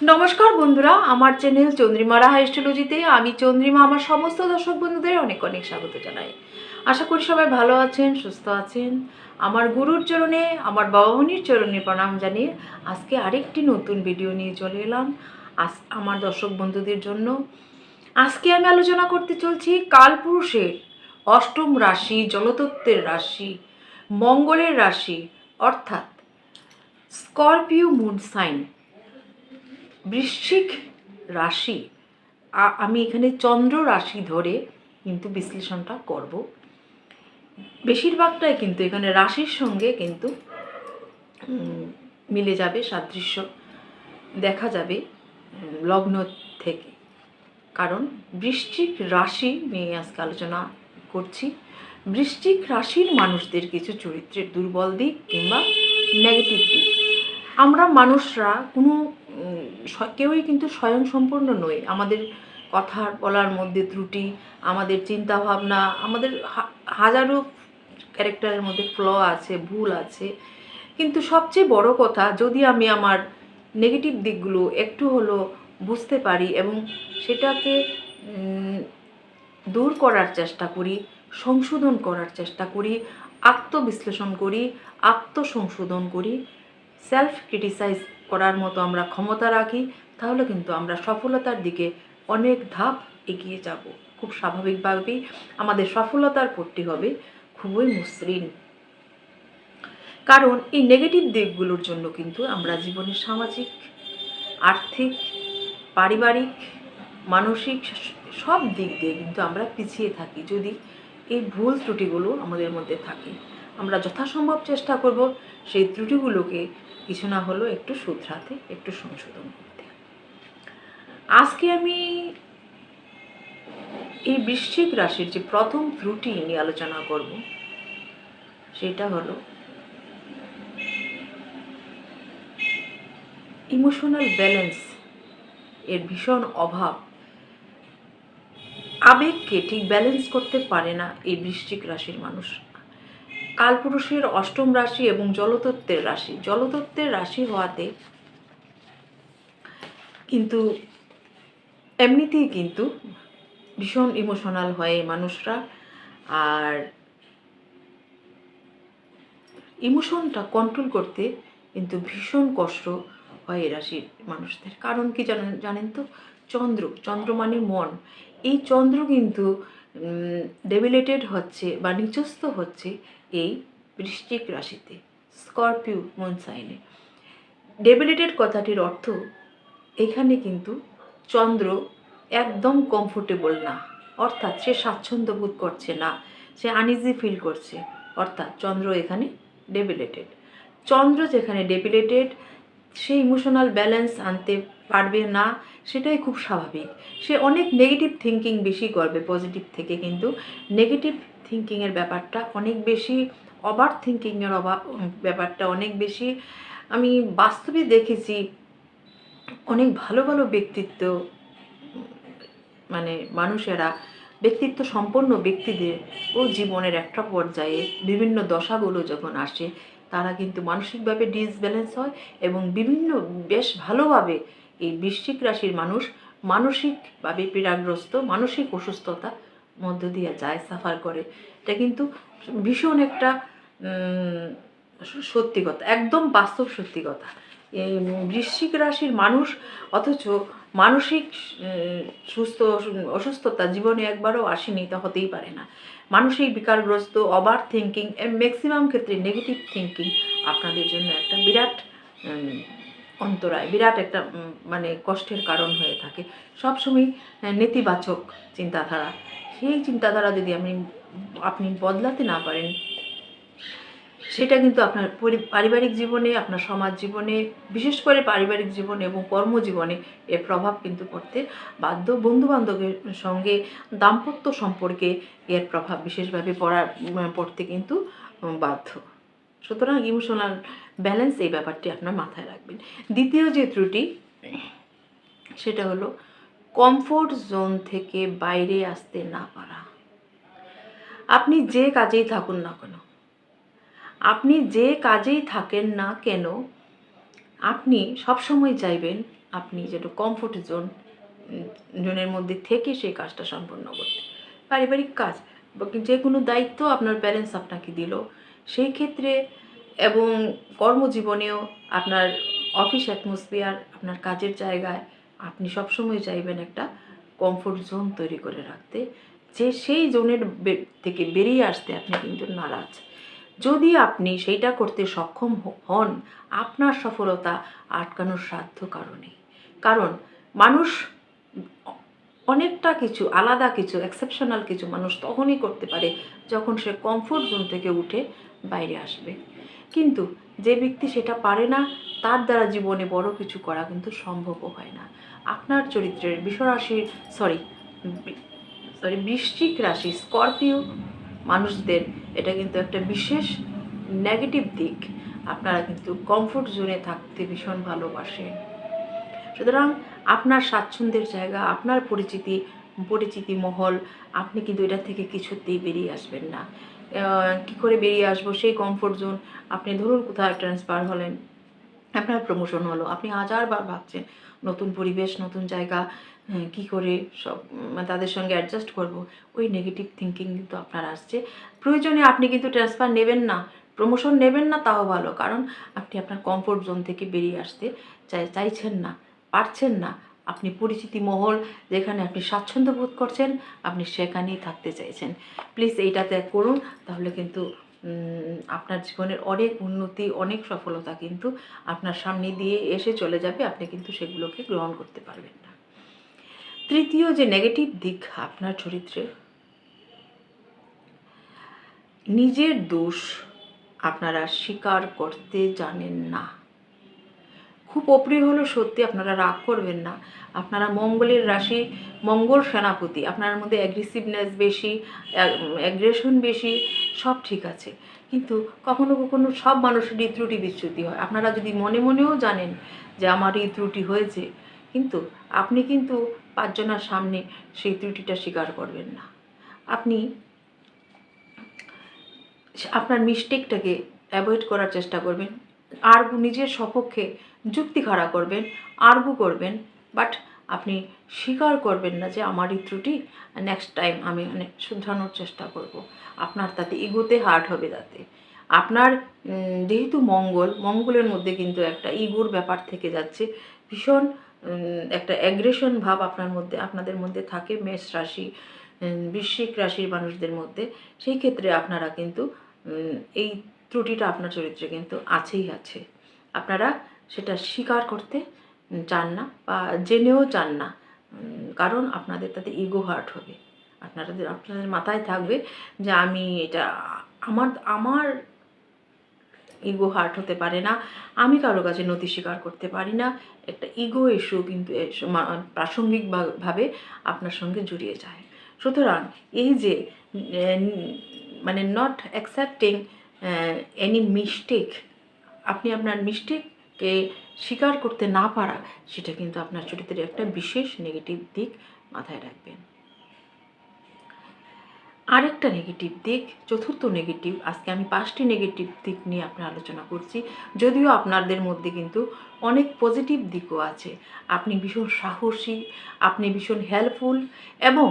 নমস্কার বন্ধুরা, আমার চ্যানেল চন্দ্রিমা রাহা এস্ট্রোলজিতে আমি চন্দ্রিমা, আমার সমস্ত দর্শক বন্ধুদের অনেক অনেক স্বাগত জানাই। আশা করি সবাই ভালো আছেন, সুস্থ আছেন। আমার গুরুর চরণে, আমার বাবা মনির চরণে প্রণাম জানিয়ে আজকে আরেকটি নতুন ভিডিও নিয়ে চলে এলাম। আজ আমার দর্শক বন্ধুদের জন্য। আজকে আমি আলোচনা করতে চলছি কালপুরুষের অষ্টম রাশি, জলতত্ত্বের রাশি, মঙ্গলের রাশি, অর্থাৎ স্করপিও মুন সাইন। বৃশ্চিক রাশি আমি এখানে চন্দ্র রাশি ধরে কিন্তু বিশ্লেষণটা করব। বেশিরভাগটাই কিন্তু এখানে রাশির সঙ্গে কিন্তু মিলে যাবে, সাদৃশ্য দেখা যাবে লগ্ন থেকে। কারণ বৃশ্চিক রাশি নিয়ে আজকে আলোচনা করছি। বৃশ্চিক রাশির মানুষদের কিছু চরিত্রের দুর্বল দিক কিংবা নেগেটিভ দিক। আমরা মানুষরা কোনো কেউই কিন্তু স্বয়ংসম্পূর্ণ নই আমাদের কথা বলার মধ্যে ত্রুটি, আমাদের চিন্তা ভাবনা আমাদের হাজারো ক্যারেক্টারের মধ্যে ফ্ল আছে, ভুল আছে। কিন্তু সবচেয়ে বড় কথা, যদি আমি আমার নেগেটিভ দিকগুলো একটু হলো বুঝতে পারি এবং সেটাকে দূর করার চেষ্টা করি, সংশোধন করার চেষ্টা করি, আত্মবিশ্লেষণ করি, আত্মসংশোধন করি সেলফ ক্রিটিসাইজ করার মতো আমরা ক্ষমতা রাখি, তাহলে কিন্তু আমরা সফলতার দিকে অনেক ধাপ এগিয়ে যাব। খুব স্বাভাবিকভাবেই আমাদের সফলতার পথটি হবে খুবই মসৃণ। কারণ এই নেগেটিভ দিকগুলোর জন্য কিন্তু আমরা জীবনে সামাজিক, আর্থিক, পারিবারিক, মানসিক সব দিক দিয়ে কিন্তু আমরা পিছিয়ে থাকি যদি এই ভুল ত্রুটিগুলো আমাদের মধ্যে থাকে। আমরা যথাসম্ভব চেষ্টা করব সেই ত্রুটিগুলোকে কিছু না হলেও একটু শুধরাতে, একটু সংশোধন করতে। আজকে আমি এই বৃশ্চিক রাশির যে প্রথম ত্রুটি নিয়ে আলোচনা করব, সেটা হলো ইমোশনাল ব্যালেন্স এর ভীষণ অভাব। আবেগকে ঠিক ব্যালেন্স করতে পারে না এই বৃশ্চিক রাশির মানুষ। কালপুরুষের অষ্টম রাশি এবং জলতত্ত্বের রাশি। জলতত্ত্বের রাশি হওয়াতে কিন্তু এমনিতেই কিন্তু ভীষণ ইমোশনাল হয় এই মানুষরা। আর ইমোশনটা কন্ট্রোল করতে কিন্তু ভীষণ কষ্ট হয় এই রাশির মানুষদের। কারণ কি জানেন জানেন তো? চন্দ্র চন্দ্র মানে মন। এই চন্দ্র কিন্তু ডেবিলেটেড হচ্ছে বা নিচস্থ হচ্ছে এই বৃশ্চিক রাশিতে, স্করপিও মন সাইনে। ডেবিলেটেড কথাটির অর্থ, এখানে কিন্তু চন্দ্র একদম কমফোর্টেবল না। অর্থাৎ সে স্বাচ্ছন্দ্য বোধ করছে না, সে আনইজি ফিল করছে। অর্থাৎ চন্দ্র এখানে ডেবিলেটেড চন্দ্র যেখানে ডেবিলেটেড সে ইমোশনাল ব্যালেন্স আনতে পারবে না, সেটাই খুব স্বাভাবিক। সে অনেক নেগেটিভ থিঙ্কিং বেশি করবে পজিটিভ থেকে কিন্তু নেগেটিভ থিঙ্কিংয়ের ব্যাপারটা অনেক বেশি ওভার থিঙ্কিংয়ের অভাব ব্যাপারটা অনেক বেশি। আমি বাস্তবে দেখেছি অনেক ভালো ভালো ব্যক্তিত্ব মানে মানুষেরা, ব্যক্তিত্ব সম্পন্ন ব্যক্তিদের ও জীবনের একটা পর্যায়ে বিভিন্ন দশাগুলো যখন আসে, তারা কিন্তু মানসিকভাবে ডিসব্যালেন্স হয় এবং বিভিন্ন বেশ ভালোভাবে এই বৃশ্চিক রাশির মানুষ মানসিকভাবে পীড়াগ্রস্ত, মানসিক অসুস্থতা মধ্য দিয়ে যায় সাফার করে। এটা কিন্তু ভীষণ একটা সত্যি কথা, একদম বাস্তব সত্যি কথা। এই বৃশ্চিক রাশির মানুষ, অথচ মানসিক সুস্থ, অসুস্থতা জীবনে একবারও আসেনি, তা হতেই পারে না। মানসিক বিকারগ্রস্ত ওভার থিঙ্কিং এর ম্যাক্সিমাম ক্ষেত্রে নেগেটিভ থিঙ্কিং আপনাদের জন্য একটা বিরাট অন্তরায়, বিরাট একটা মানে কষ্টের কারণ হয়ে থাকে। সবসময় নেতিবাচক চিন্তাধারা সেই চিন্তাধারা যদি আপনি আপনি বদলাতে না পারেন সেটা কিন্তু আপনার পারিবারিক জীবনে আপনার সমাজ জীবনে বিশেষ করে পারিবারিক জীবনে এবং কর্মজীবনে এর প্রভাব কিন্তু পড়তে বাধ্য বন্ধু বান্ধবের সঙ্গে দাম্পত্য সম্পর্কে এর প্রভাব বিশেষভাবে উম, পড়তে কিন্তু বাধ্য। সুতরাং ইমোশনাল ব্যালেন্স এই ব্যাপারটি আপনার মাথায় রাখবেন। দ্বিতীয় যে ত্রুটি সেটা হলো কমফোর্ট জোন থেকে বাইরে আসতে না পারা। আপনি যে কাজেই থাকুন না কেন, আপনি যে কাজেই থাকেন না কেন, আপনি সবসময় চাইবেন আপনি যেটা কমফোর্ট জোন, জোনের মধ্যে থেকে সেই কাজটা সম্পন্ন করতে। পারিবারিক কাজ যে কোনো দায়িত্ব আপনার প্যারেন্টস আপনাকে দিল, সেই ক্ষেত্রে এবং কর্মজীবনেও আপনার অফিস অ্যাটমসফিয়ার আপনার কাজের জায়গায় আপনি সবসময় চাইবেন একটা কমফোর্ট জোন তৈরি করে রাখতে, যে সেই জোনের থেকে বেরিয়ে আসতে আপনি কিন্তু নারাজ। যদি আপনি সেইটা করতে সক্ষম হন, আপনার সফলতা আটকানোর সাধ্য কারণে কারণ মানুষ অনেকটা কিছু, আলাদা কিছু এক্সেপশনাল কিছু মানুষ তখনই করতে পারে যখন সে কমফোর্ট জোন থেকে উঠে বাইরে আসবে। কিন্তু যে ব্যক্তি সেটা পারে না, তার দ্বারা জীবনে বড় কিছু করা কিন্তু সম্ভবও হয় না। আপনার চরিত্রের বিশ্বরাশির সরি সরি বৃশ্চিক রাশি স্করপিও মানুষদের এটা কিন্তু একটা বিশেষ নেগেটিভ দিক। আপনারা কিন্তু কমফোর্ট জোনে থাকতে ভীষণ ভালোবাসেন। সুতরাং আপনার স্বাচ্ছন্দ্যের জায়গা, আপনার পরিচিতি পরিচিতি মহল, আপনি কিন্তু এটা থেকে কিছুতেই বেরিয়ে আসবেন না। কি করে বেরিয়ে আসব সেই কমফোর্ট জোন আপনি ধরুন কোথাও ট্রান্সফার হলেন। আপনার প্রমোশন হলো। আপনি হাজারবার ভাবছেন নতুন পরিবেশ নতুন জায়গা হ্যাঁ, কি করে সব তাদের সঙ্গে অ্যাডজাস্ট করব? ওই নেগেটিভ থিঙ্কিং কিন্তু আপনার আসছে। প্রয়োজনে আপনি কিন্তু ট্রান্সফার নেবেন না। প্রমোশন নেবেন না তাও ভালো। কারণ আপনি আপনার কমফোর্ট জোন থেকে বেরিয়ে আসতে চাই চাইছেন না পারছেন না। আপনি পরিচিতি মহল যেখানে আপনি স্বাচ্ছন্দ্য বোধ করছেন, আপনি সেখানেই থাকতে চাইছেন। প্লিজ এইটাতে করুন, তাহলে কিন্তু আপনার জীবনের অনেক উন্নতি, অনেক সফলতা কিন্তু আপনার সামনে দিয়ে এসে চলে যাবে, আপনি কিন্তু সেগুলোকে গ্রহণ করতে পারবেন না। তৃতীয় যে নেগেটিভ দিক আপনার চরিত্রে, নিজের দোষ আপনারা স্বীকার করতে জানেন না। খুব অপ্রিয় হলো সত্যি আপনারা রাগ করবেন না। আপনারা মঙ্গলের রাশি, মঙ্গল সেনাপতি, আপনার মধ্যে অ্যাগ্রেসিভনেস বেশি অ্যাগ্রেশন বেশি, সব ঠিক আছে। কিন্তু কখনো কখনো সব মানুষেরই ত্রুটি বিচ্যুতি হয়। আপনারা যদি মনে মনেও জানেন যে আমার এই ত্রুটি হয়েছে, কিন্তু আপনি কিন্তু পাঁচজনের সামনে সেই ত্রুটিটা স্বীকার করবেন না। আপনি আপনার মিস্টেকটাকে অ্যাভয়েড করার চেষ্টা করবেন। আর নিজের সপক্ষে যুক্তি খাড়া করবেন আর্গু করবেন বাট আপনি স্বীকার করবেন না যে আমার এই ত্রুটি নেক্সট টাইম আমি মানে শুধরানোর চেষ্টা করব। আপনার তাতে ইগোতে হার্ট হবে তাতে। আপনার যেহেতু মঙ্গল মঙ্গলের মধ্যে কিন্তু একটা ইগোর ব্যাপার থেকে যাচ্ছে। ভীষণ একটা অ্যাগ্রেশন ভাব আপনার মধ্যে আপনাদের মধ্যে থাকে মেষ রাশি উম, বৃশ্চিক রাশির মানুষদের মধ্যে। সেই ক্ষেত্রে আপনারা কিন্তু এই ত্রুটিটা আপনার চরিত্রে কিন্তু আছেই আছে। আপনারা সেটা স্বীকার করতে চান না বা জেনেও চান না। কারণ আপনাদের তাতে ইগো হার্ট হবে। আপনাদের আপনাদের মাথায় থাকবে যে, আমি এটা, আমার আমার ইগো হার্ট হতে পারে না, আমি কারও কাছে নথি স্বীকার করতে পারি না। একটা ইগো ইস্যু কিন্তু প্রাসঙ্গিকভাবে আপনার সঙ্গে জড়িয়ে যায়। সুতরাং এই যে মানে নট অ্যাকসেপ্টিং এনি মিস্টেক আপনি আপনার মিস্টেককে স্বীকার করতে না পারা, সেটা কিন্তু আপনার চরিত্রের একটা বিশেষ নেগেটিভ দিক মাথায় রাখবেন। আরেকটা নেগেটিভ দিক, চতুর্থ নেগেটিভ আজকে আমি পাঁচটি নেগেটিভ দিক নিয়ে আপনার আলোচনা করছি। যদিও আপনাদের মধ্যে কিন্তু অনেক পজিটিভ দিকও আছে। আপনি ভীষণ সাহসী, আপনি ভীষণ হেল্পফুল এবং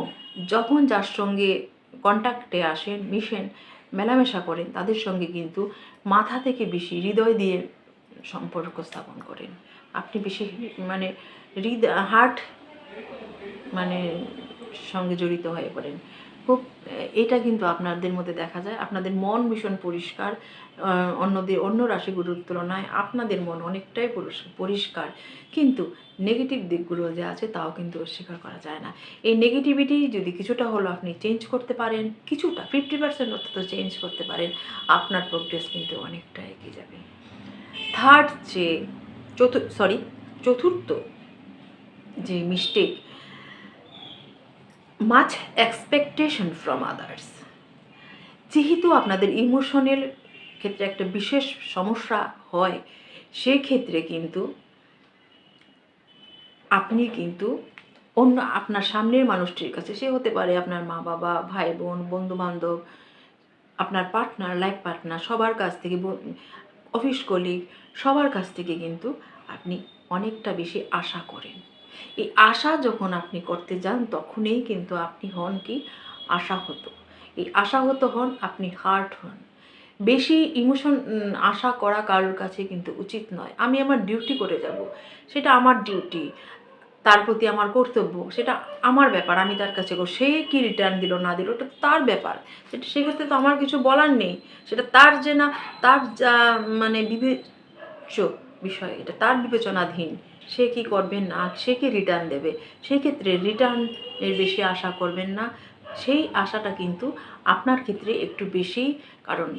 যখন যার সঙ্গে কন্ট্যাক্টে আসেন, মিশেন, মেলামেশা করেন, তাদের সঙ্গে কিন্তু মাথা থেকে বেশি হৃদয় দিয়ে সম্পর্ক স্থাপন করেন। আপনি বেশি মানে হৃদয় হার্ট মানে সঙ্গে জড়িত হয়ে পড়েন। খুব, এটা কিন্তু আপনাদের মধ্যে দেখা যায়, আপনাদের মন ভীষণ পরিষ্কার অন্যদের, অন্য রাশিগুলোর তুলনায় আপনাদের মন অনেকটাই পরিষ- পরিষ্কার। কিন্তু নেগেটিভ দিকগুলো যে আছে তাও কিন্তু অস্বীকার করা যায় না। এই নেগেটিভিটি যদি কিছুটা হলো আপনি চেঞ্জ করতে পারেন, কিছুটা ফিফটি পার্সেন্ট অন্তত চেঞ্জ করতে পারেন, আপনার প্রোগ্রেস কিন্তু অনেকটা এগিয়ে যাবে। থার্ড যে চতুর্থ সরি চতুর্থ যে mistake much expectation from others যেহেতু আপনাদের ইমোশনের ক্ষেত্রে একটা বিশেষ সমস্যা হয়, সেক্ষেত্রে কিন্তু আপনি কিন্তু অন্য আপনার সামনের মানুষটির কাছে, সে হতে পারে আপনার মা বাবা, ভাই বোন বন্ধু বান্ধব আপনার পার্টনার লাইফ পার্টনার সবার কাছ থেকে অফিস কলিগ সবার কাছ থেকে কিন্তু আপনি অনেকটা বেশি আশা করেন। এই আশা যখন আপনি করতে যান, তখনই কিন্তু আপনি হন কি? আশাহত। এই আশাহত হন, আপনি হার্ট হন। বেশি ইমোশন আশা করা কারোর কাছে কিন্তু উচিত নয়। আমি আমার ডিউটি করে যাব। সেটা আমার ডিউটি তার প্রতি আমার কর্তব্য, সেটা আমার ব্যাপার, আমি তার কাছে। সে কি রিটার্ন দিল, না দিল, ওটা তার ব্যাপার। সেটা, সেক্ষেত্রে তো আমার কিছু বলার নেই। সেটা তার যে না, তার যা মানে বিবেচ্য বিষয়, এটা তার বিবেচনাধীন। সে কি করবে না, সে কি রিটার্ন দেবে? সেক্ষেত্রে রিটার্ন এর বেশি আশা করবেন না। সেই আশাটা কিন্তু আপনার ক্ষেত্রে একটু বেশি, কারণ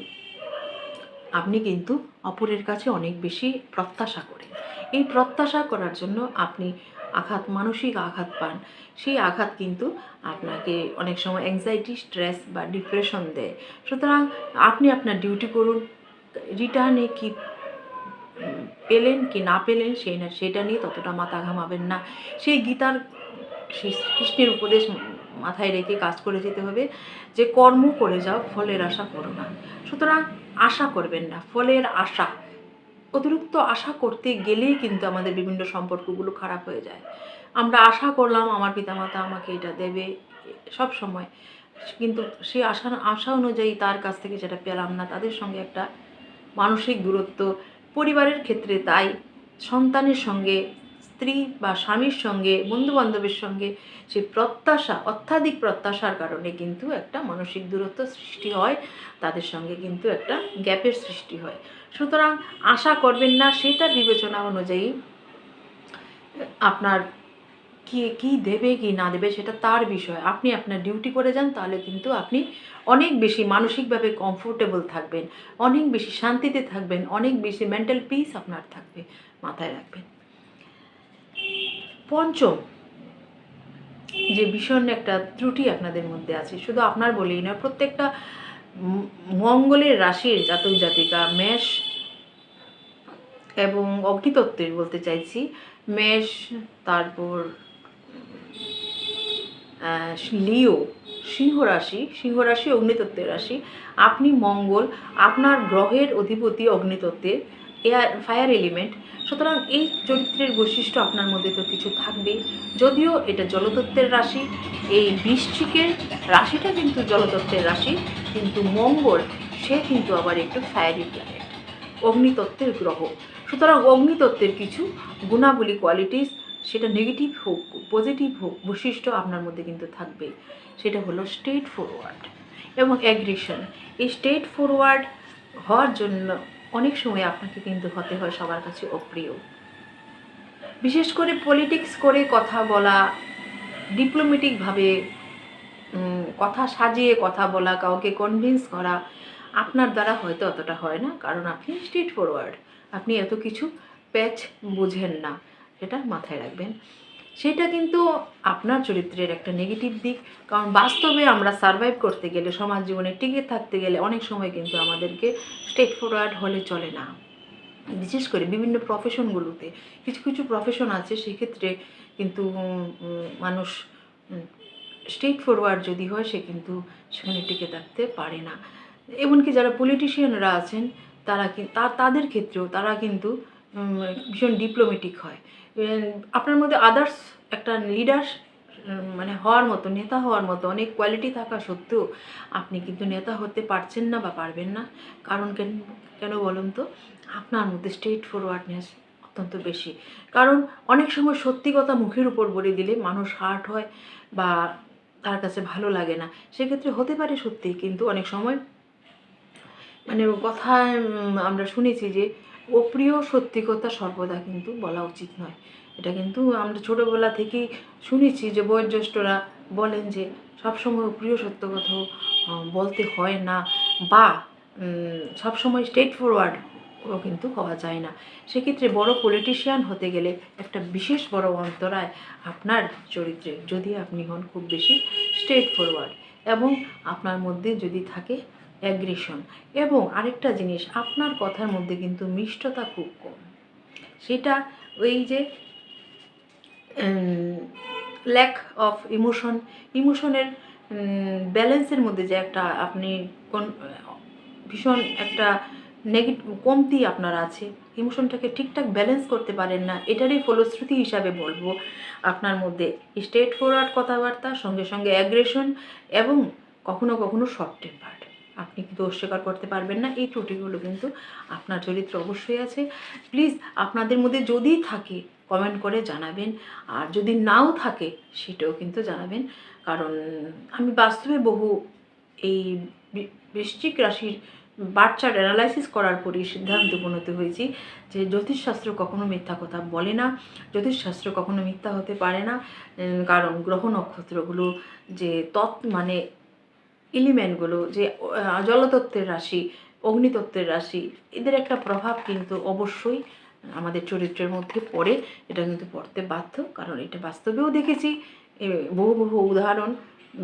আপনি কিন্তু অপরের কাছে অনেক বেশি প্রত্যাশা করেন। এই প্রত্যাশা করার জন্য আপনি আঘাত, মানসিক আঘাত পান। সেই আঘাত কিন্তু আপনাকে অনেক সময় অ্যাংজাইটি স্ট্রেস বা ডিপ্রেশন দেয়। সুতরাং আপনি আপনার ডিউটি করুন। রিটার্নে কি পেলেন কি না পেলেন সেই না, সেটা নিয়ে ততটা মাথা ঘামাবেন না। সেই গীতার, সেই কৃষ্ণের উপদেশ মাথায় রেখে কাজ করে যেতে হবে যে কর্ম করে যাও, ফলের আশা করো না। সুতরাং আশা করবেন না, ফলের আশা। অতিরিক্ত আশা করতে গেলেই কিন্তু আমাদের বিভিন্ন সম্পর্কগুলো খারাপ হয়ে যায়। আমরা আশা করলাম, আমার পিতামাতা আমাকে এটা দেবে সব সময়। কিন্তু সেই আশা আশা অনুযায়ী তার কাছ থেকে যেটা পেলাম না, তাদের সঙ্গে একটা মানসিক দূরত্ব। পরিবারের ক্ষেত্রে তাই সন্তানের সঙ্গে, স্ত্রী বা স্বামীর সঙ্গে বন্ধু বান্ধবের সঙ্গে সেই প্রত্যাশা, অত্যাধিক প্রত্যাশার কারণে কিন্তু একটা মানসিক দূরত্ব সৃষ্টি হয়। তাদের সঙ্গে কিন্তু একটা গ্যাপের সৃষ্টি হয়। সুতরাং আশা করবেন না, সেটা বিবেচনা অনুযায়ী আপনার কি কি দেবে, কি না দেবে, সেটা তার বিষয়। আপনি আপনার ডিউটি করে যান, তাহলে কিন্তু আপনি অনেক বেশি মানসিকভাবে কমফোর্টেবল থাকবেন, অনেক বেশি শান্তিতে থাকবেন, অনেক বেশি মেন্টাল পিস আপনার থাকবে, মাথায় রাখবেন। পঞ্চম, যে ভীষণ একটা ত্রুটি আপনাদের মধ্যে আছে, শুধু আপনার বলেই না প্রত্যেকটা মঙ্গলের রাশির জাতক জাতিকা, মেষ এবং অগ্নিতত্ত্বের বলতে চাইছি। মেষ, তারপর লিও, সিংহ রাশি সিংহ রাশি অগ্নিতত্ত্বের রাশি। আপনি মঙ্গল, আপনার গ্রহের অধিপতি অগ্নিতত্ত্বের এয়ার, ফায়ার এলিমেন্ট। সুতরাং এই চরিত্রের বৈশিষ্ট্য আপনার মধ্যে তো কিছু থাকবেই। যদিও এটা জলতত্ত্বের রাশি, এই বৃশ্চিকের রাশিটা কিন্তু জলতত্ত্বের রাশি, কিন্তু মঙ্গল, সে কিন্তু আবার একটু ফায়ারি প্ল্যানেট অগ্নিতত্ত্বের গ্রহ। সুতরাং অগ্নিতত্ত্বের কিছু গুণাবলী কোয়ালিটিস সেটা নেগেটিভ হোক পজিটিভ হোক, বৈশিষ্ট্য আপনার মধ্যে কিন্তু থাকবে। সেটা হলো স্টেট ফরওয়ার্ড এবং অ্যাগ্রেশন এই স্টেট ফরওয়ার্ড হওয়ার জন্য অনেক সময় আপনাকে কিন্তু হতে হয় সবার কাছে অপ্রিয়। বিশেষ করে পলিটিক্স করে কথা বলা ডিপ্লোমেটিকভাবে কথা সাজিয়ে কথা বলা, কাউকে কনভিন্স করা, আপনার দ্বারা হয়তো অতটা হয় না। কারণ আপনি স্ট্রেট ফরওয়ার্ড আপনি এত কিছু প্যাচ বুঝেন না, সেটা মাথায় রাখবেন। সেটা কিন্তু আপনার চরিত্রের একটা নেগেটিভ দিক, কারণ বাস্তবে আমরা সার্ভাইভ করতে গেলে, সমাজ জীবনে টিকে থাকতে গেলে অনেক সময় কিন্তু আমাদেরকে স্টেট ফরওয়ার্ড হলে চলে না। বিশেষ করে বিভিন্ন প্রফেশনগুলোতে কিছু কিছু প্রফেশন আছে, সেক্ষেত্রে কিন্তু মানুষ স্টেট ফরওয়ার্ড যদি হয়, সে কিন্তু সেখানে টিকে থাকতে পারে না। এমনকি যারা পলিটিশিয়ানরা আছেন তারা তাদের ক্ষেত্রেও তারা কিন্তু ভীষণ ডিপ্লোমেটিক হয়। আপনার মধ্যে আদার্স একটা লিডার মানে হওয়ার মতো, নেতা হওয়ার মতো, অনেক কোয়ালিটি থাকা সত্ত্বেও আপনি কিন্তু নেতা হতে পারছেন না বা পারবেন না। কারণ কেন কেন বলুন তো? আপনার মধ্যে স্টেট ফরওয়ার্ডনেস অত্যন্ত বেশি। কারণ অনেক সময় সত্যি কথা মুখের উপর বলে দিলে মানুষ হার্ট হয় বা তার কাছে ভালো লাগে না। সেক্ষেত্রে হতে পারে সত্যি, কিন্তু অনেক সময় মানে কথায় আমরা শুনেছি যে অপ্রিয় সত্যি কথা সর্বদা কিন্তু বলা উচিত নয়। এটা কিন্তু আমরা ছোটোবেলা থেকেই শুনেছি যে বয়োজ্যেষ্ঠরা বলেন যে সবসময় অপ্রিয় সত্য কথাও বলতে হয় না বা সবসময় স্টেট ফরওয়ার্ড ও কিন্তু হওয়া যায় না। সেক্ষেত্রে বড় পলিটিশিয়ান হতে গেলে একটা বিশেষ বড় অন্তরায় আপনার চরিত্রে যদি আপনি হন খুব বেশি স্টেট ফরওয়ার্ড এবং আপনার মধ্যে যদি থাকে অ্যাগ্রেশন এবং আরেকটা জিনিস, আপনার কথার মধ্যে কিন্তু মিষ্টতা খুব কম। সেটা ওই যে ল্যাক অফ ইমোশন ইমোশনের ব্যালেন্সের মধ্যে যে একটা আপনি কোন, ভীষণ একটা নেগেটিভ কমতি আপনার আছে। ইমোশনটাকে ঠিকঠাক ব্যালেন্স করতে পারেন না, এটারই ফলশ্রুতি হিসাবে বলব আপনার মধ্যে স্ট্রেট ফরওয়ার্ড কথাবার্তা, সঙ্গে সঙ্গে অ্যাগ্রেশন এবং কখনো কখনো শর্ট টেম্পার্ড আপনি কিন্তু অস্বীকার করতে পারবেন না। এই ত্রুটিগুলো কিন্তু আপনার চরিত্র অবশ্যই আছে। প্লিজ আপনাদের মধ্যে যদি থাকে কমেন্ট করে জানাবেন। আর যদি নাও থাকে, সেটাও কিন্তু জানাবেন। কারণ আমি বাস্তবে বহু এই বৃশ্চিক রাশির বাচ্চার অ্যানালাইসিস করার পরই সিদ্ধান্ত উপনীত হয়েছি যে জ্যোতিষশাস্ত্র কখনো মিথ্যা কথা বলে না। জ্যোতিষশাস্ত্র কখনো মিথ্যা হতে পারে না। কারণ গ্রহ নক্ষত্রগুলো যে তৎ মানে এলিমেন্টগুলো যে জলতত্ত্বের রাশি, অগ্নিতত্ত্বের রাশি, এদের একটা প্রভাব কিন্তু অবশ্যই আমাদের চরিত্রের মধ্যে পড়ে। এটা কিন্তু পড়তে বাধ্য, কারণ এটা বাস্তবেও দেখেছি। বহু বহু উদাহরণ,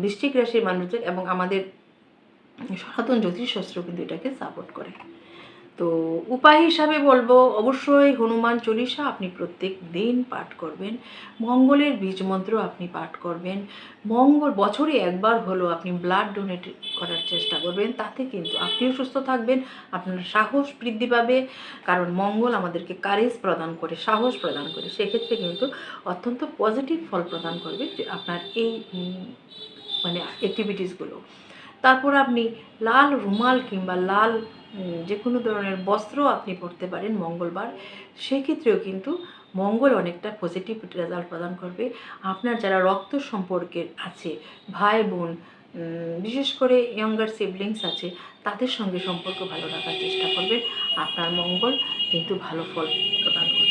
বৃশ্চিক রাশির মানুষদের এবং আমাদের সনাতন জ্যোতিষশাস্ত্র কিন্তু এটাকে সাপোর্ট করে। তো উপায় হিসাবে বলব, অবশ্যই হনুমান চল্লিশা আপনি প্রত্যেক দিন পাঠ করবেন। মঙ্গলের বীজ মন্ত্র আপনি পাঠ করবেন। মঙ্গল, বছরে একবার হলো আপনি ব্লাড ডোনেট করার চেষ্টা করবেন, তাতে কিন্তু আপনিও সুস্থ থাকবেন, আপনার সাহস বৃদ্ধি পাবে। কারণ মঙ্গল আমাদেরকে কারেজ প্রদান করে, সাহস প্রদান করে। সেক্ষেত্রে কিন্তু অত্যন্ত পজিটিভ ফল প্রদান করবে আপনার এই মানে অ্যাক্টিভিটিসগুলো তারপর আপনি লাল রুমাল কিংবা লাল যে কোনো ধরনের বস্ত্র আপনি পরতে পারেন মঙ্গলবার, সেক্ষেত্রেও কিন্তু মঙ্গল অনেকটা পজিটিভ রেজাল্ট প্রদান করবে। আপনার যারা রক্ত সম্পর্কের আছে, ভাই বোন বিশেষ করে ইয়ঙ্গার সিবলিংস আছে, তাদের সঙ্গে সম্পর্ক ভালো রাখার চেষ্টা করবেন। আপনার মঙ্গল কিন্তু ভালো ফল প্রদান করবে।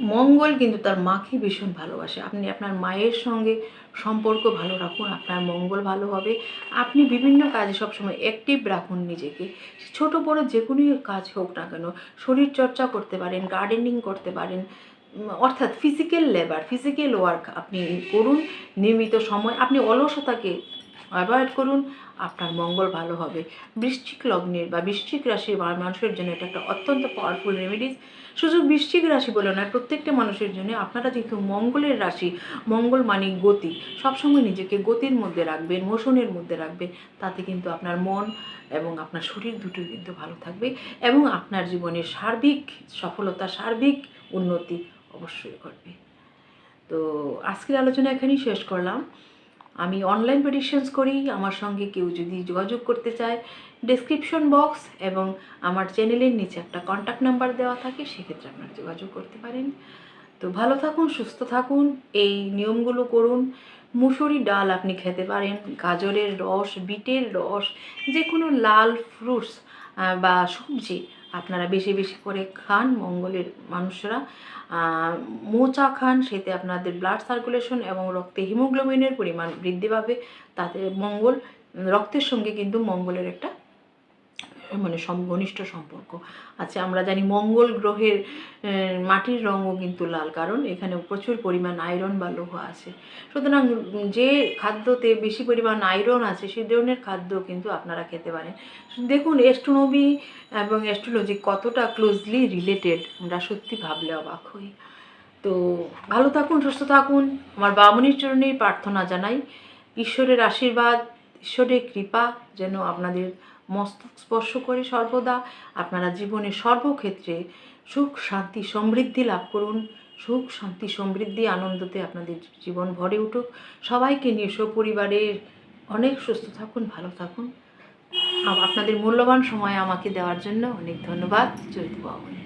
মঙ্গল কিন্তু তার মাকে ভীষণ ভালোবাসে। আপনি আপনার মায়ের সঙ্গে সম্পর্ক ভালো রাখুন, আপনার মঙ্গল ভালো হবে। আপনি বিভিন্ন কাজে সবসময় অ্যাক্টিভ রাখুন নিজেকে। ছোট বড় যে কোনো কাজ হোক না কেন শরীর চর্চা করতে পারেন গার্ডেনিং করতে পারেন, অর্থাৎ ফিজিক্যাল লেবার ফিজিক্যাল ওয়ার্ক আপনি করুন। নিয়মিত সময়, আপনি অলসতাকে অ্যাভয়েড করুন, আপনার মঙ্গল ভালো হবে। বৃশ্চিক লগ্নের বা বৃশ্চিক রাশির মানুষের জন্য এটা একটা অত্যন্ত পাওয়ারফুল রেমেডিস শুধু বৃশ্চিক রাশি বলে নয়, প্রত্যেকটা মানুষের জন্য আপনারা যেহেতু মঙ্গলের রাশি, মঙ্গল মানে গতি। সবসময় নিজেকে গতির মধ্যে রাখবেন, মোশনের মধ্যে রাখবেন, তাতে কিন্তু আপনার মন এবং আপনার শরীর দুটোই কিন্তু ভালো থাকবে এবং আপনার জীবনের সার্বিক সফলতা, সার্বিক উন্নতি অবশ্যই করবে তো আজকের আলোচনা এখানেই শেষ করলাম। আমি অনলাইন প্রেডিকশনস করি, আমার সঙ্গে কেউ যদি যোগাযোগ করতে চায় ডেসক্রিপশন বক্স এবং আমার চ্যানেলের নিচে একটা কন্ট্যাক্ট নাম্বার দেওয়া থাকে, সেক্ষেত্রে আপনারা যোগাযোগ করতে পারেন। তো ভালো থাকুন, সুস্থ থাকুন, এই নিয়মগুলো করুন। মুসুরি ডাল আপনি খেতে পারেন, গাজরের রস, বিটের রস যে কোনো লাল ফ্রুটস বা সবজি আপনারা বেশি বেশি করে খান, মঙ্গলের মানুষরা। মোচা খান, সেতে আপনাদের ব্লাড সার্কুলেশন এবং রক্তে হিমোগ্লোবিনের পরিমাণ বৃদ্ধি পাবে। তাতে মঙ্গল, রক্তের সঙ্গে কিন্তু মঙ্গলের একটা মানে ঘনিষ্ঠ সম্পর্ক। আচ্ছা আমরা জানি মঙ্গল গ্রহের মাটির রঙও কিন্তু লাল, কারণ এখানে প্রচুর পরিমাণ আয়রন বা লোহ আছে। সুতরাং যে খাদ্যতে বেশি পরিমাণ আয়রন আছে সেই ধরনের খাদ্য কিন্তু আপনারা খেতে পারেন। দেখুন অ্যাস্ট্রোনবি এবং অ্যাস্ট্রোলজি কতটা ক্লোজলি রিলেটেড আমরা সত্যি ভাবলে অবাক হই। তো ভালো থাকুন, সুস্থ থাকুন। আমার বামনির চরণেই প্রার্থনা জানাই, ঈশ্বরের আশীর্বাদ, ঈশ্বরের কৃপা যেন আপনাদের মস্তক স্পর্শ করে সর্বদা আপনারা জীবনে সর্বক্ষেত্রে সুখ, শান্তি, সমৃদ্ধি লাভ করুন। সুখ, শান্তি, সমৃদ্ধি আনন্দতে আপনাদের জীবন ভরে উঠুক। সবাইকে নিয়ে সপরিবারের অনেক সুস্থ থাকুন, ভালো থাকুন। আপনাদের মূল্যবান সময় আমাকে দেওয়ার জন্য অনেক ধন্যবাদ। চৈত বাবু